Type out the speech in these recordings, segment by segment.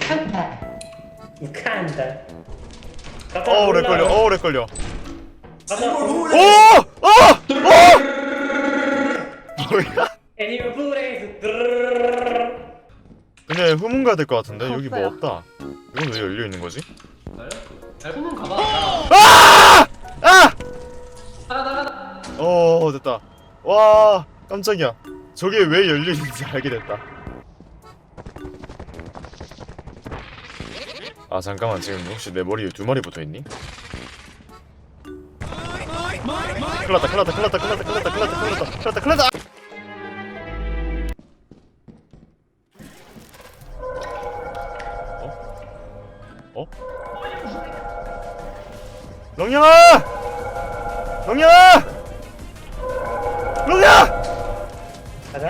간다. 어 오래 걸려 어 오래 걸려 가자. 오! 어! 어! 뭐야? 애니멀 브레이스. 그냥 후문가야 될것 같은데 여기 뭐. 없다 이건 왜 열려 있는 거지? 가봐. 아! 아! 나가 나가 나가. 어 됐다 와 깜짝이야 저게 왜 열려 있는지 알게 됐다 아 잠깐만 지금 혹시 내 머리에 두 마리 붙어있니? 큰일났다 큰일났다 큰일났다 큰일났다 큰일났다 큰일났다 큰일났다 큰일났다 어? 어? 렁냥아! 렁냥아! 렁냥! 가자.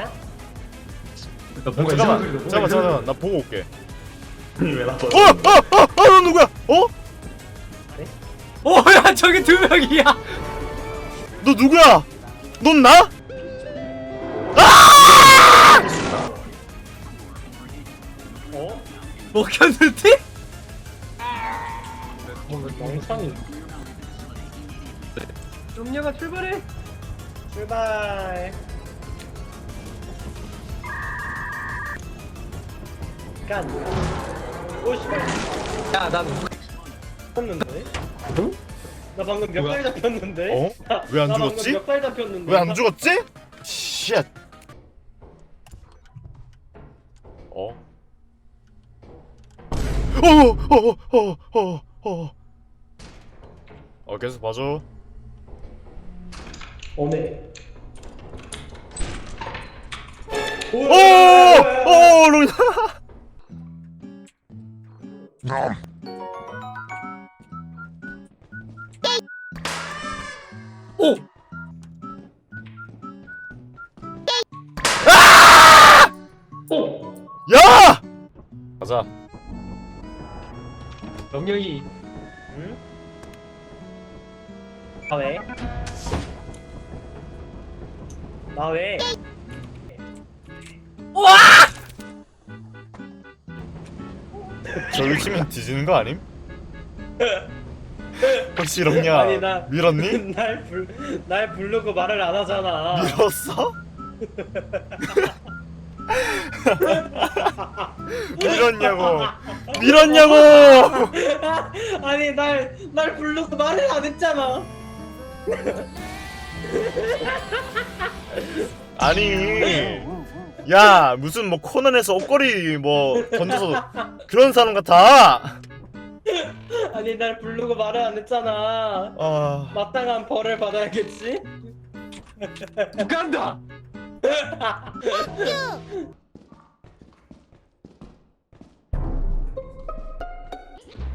나 뭔가 잠깐만 이상한 잠깐만 잠깐만 나 보고 올게 왜나 봐? 어! 어! 어! 어! 너 누구야? 어? 오야 저기 두 명이야. 너 누구야? 넌 나? 어? 먹혔는데? 멍청이. 음료가 출발해. 출발. 간. 오씨발. 야난 잡혔는데? 나 방금 몇? 발 잡혔는데? 어? 나- 왜안 나 죽었지? 방금 몇발 잡혔는데? 왜 안 죽었지? 쉣 어? 어 어 어 어 어어 어 계속 봐줘 오네. 오오 롱 오. 오. 야! 가자 명령이 응? 나 왜? 나 왜? 저기 치면 뒤지는 거 아님? 혹시 롱냐 아니, 나- 밀었니? 날 불, 날 부르고 말을 안 하잖아. 밀었어? 밀었냐고 밀었냐고 아니 날, 날 부르고 말을 안 했잖아. 아니 야 무슨 뭐 코난에서 옷걸이 뭐 던져서 그런 사람 같아 아니 날 부르고 말을 안 했잖아. 아 마땅한 벌을 받아야겠지? 간다.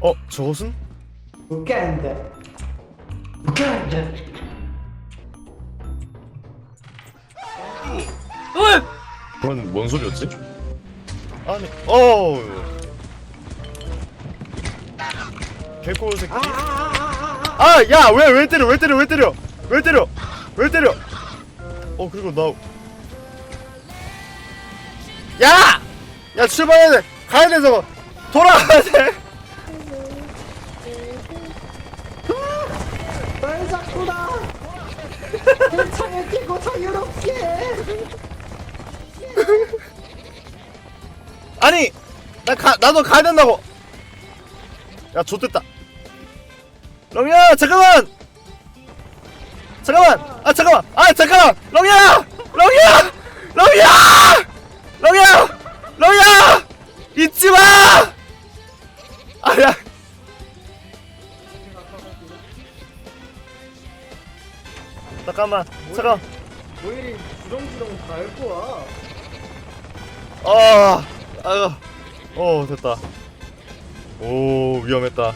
어 저것은? 우간다. 우간다. 그건 뭔 소리였지? 아니 어 개코 새끼 아야왜 왜 때려 왜 때려 왜 때려 왜 때려 왜 때려 어 그리고 나 야! 야 출발해야 돼 가야 돼 저거 돌아가야 돼 날 잡구나. 창을 끼고 자유롭게. 아니 나 가, 나도 가야 된다고. 야 좋됐다. 렁이야 잠깐만! 잠깐만! 아 잠깐만! 아 잠깐만! 렁이야! 렁이야! 렁이야! 렁이야! 렁이야! 잊지마! 아야. 잠깐만 잠깐 뭐 이리 주렁주렁 밟고 와. 아, 아유, 어 됐다. 오 위험했다.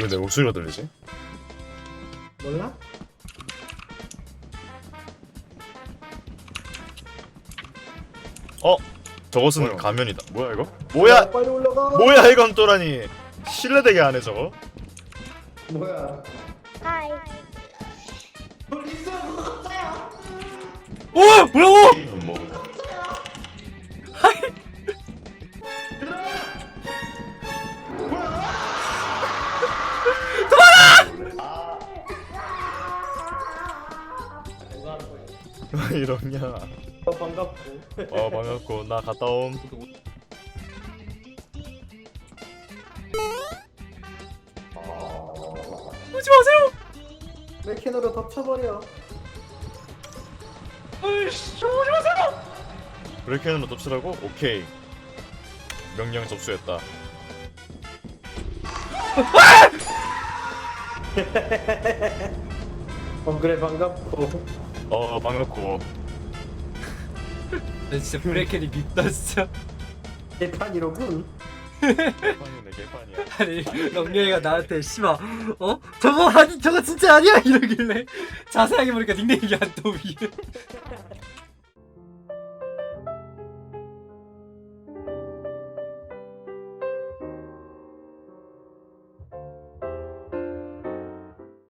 왜 내 목소리가 들리지? 몰라? 어, 저것은 가면이다. 뭐야 이거? 뭐야? 빨리 올라가. 뭐야 이건 또라니? 실내되게 하네 저거. 뭐야? 하이. 오 뭐라고? 이러냐. 어, 반갑고. 어 반갑고. 나 갔다 옴. 오지 마세요! 맥캔으로 덮쳐버려. 으이씨 오지 마세요! 브레이크는 접수라고? 오케이. 명령 접수했다. 어 그래 반갑고 어 반갑고. 나 진짜 브레이켄이 밉다 진짜. 개판이로군. 개판이네 개판이야. 아니 렁령이가 나한테 씨발 어? 저거 아니 저거 진짜 아니야? 이러길래. 자세하게 보니까 닉네임이 위에